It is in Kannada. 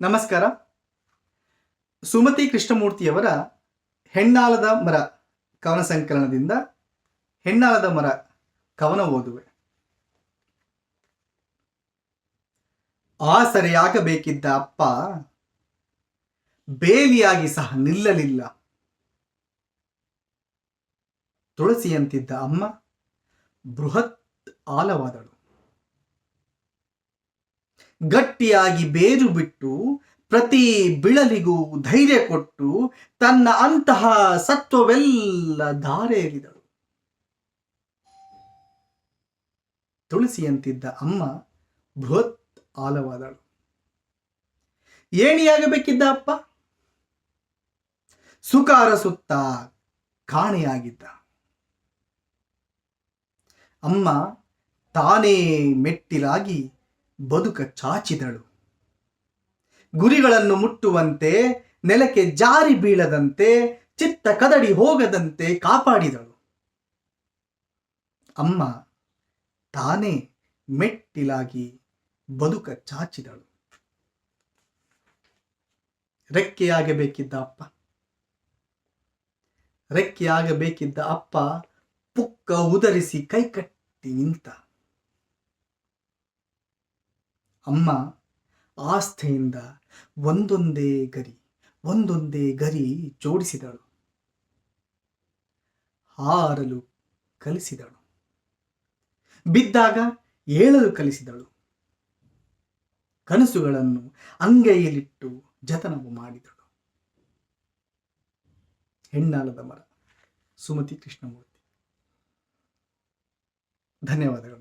ನಮಸ್ಕಾರ. ಸುಮತಿ ಕೃಷ್ಣಮೂರ್ತಿಯವರ ಹೆಣ್ಣಾಲದ ಮರ ಕವನ ಸಂಕಲನದಿಂದ ಹೆಣ್ಣಾಲದ ಮರ ಕವನ ಓದುವೆ. ಆಸರೆಯಾಗಬೇಕಿದ್ದ ಅಪ್ಪ ಬೇಲಿಯಾಗಿ ಸಹ ನಿಲ್ಲಲಿಲ್ಲ. ತುಳಸಿಯಂತಿದ್ದ ಅಮ್ಮ ಬೃಹತ್ ಆಲವಾದಳು. ಗಟ್ಟಿಯಾಗಿ ಬೇರು ಬಿಟ್ಟು ಪ್ರತಿ ಬಿಳಲಿಗೂ ಧೈರ್ಯ ಕೊಟ್ಟು ತನ್ನ ಅಂತಹ ಸತ್ವವೆಲ್ಲ ಧಾರೆ ಎರಿದಳು ತುಳಸಿಯಂತಿದ್ದ ಅಮ್ಮ ಬೃಹತ್ ಆಲವಾದಳು. ಏಣಿಯಾಗಬೇಕಿದ್ದ ಅಪ್ಪ? ಸುಕಾರ ಸುತ್ತ ಕಾಣೆಯಾಗಿದ್ದ. ಅಮ್ಮ ತಾನೇ ಮೆಟ್ಟಿಲಾಗಿ ಬದುಕ ಚಾಚಿದಳು. ಗುರಿಗಳನ್ನು ಮುಟ್ಟುವಂತೆ, ನೆಲಕ್ಕೆ ಜಾರಿ ಬೀಳದಂತೆ, ಚಿತ್ತ ಕದಡಿ ಹೋಗದಂತೆ ಕಾಪಾಡಿದಳು. ಅಮ್ಮ, ತಾನೇ ಮೆಟ್ಟಿಲಾಗಿ ಬದುಕ ಚಾಚಿದಳು. ರೆಕ್ಕೆಯಾಗಬೇಕಿದ್ದ ಅಪ್ಪ. ರೆಕ್ಕೆಯಾಗಬೇಕಿದ್ದ ಅಪ್ಪ ಪುಕ್ಕ ಉದರಿಸಿ ಕೈಕಟ್ಟಿ ನಿಂತ. ಅಮ್ಮ, ಆಸ್ಥೆಯಿಂದ ಒಂದೊಂದೇ ಗರಿ ಒಂದೊಂದೇ ಗರಿ ಜೋಡಿಸಿದಳು. ಹಾರಲು ಕಲಿಸಿದಳು. ಬಿದ್ದಾಗ ಏಳಲು ಕಲಿಸಿದಳು. ಕನಸುಗಳನ್ನು ಅಂಗೈಯಲ್ಲಿಟ್ಟು ಜತನವು ಮಾಡಿದಳು. ಹೆಣ್ಣಾಲದ ಮರ. ಸುಮತಿ ಕೃಷ್ಣಮೂರ್ತಿ. ಧನ್ಯವಾದಗಳು.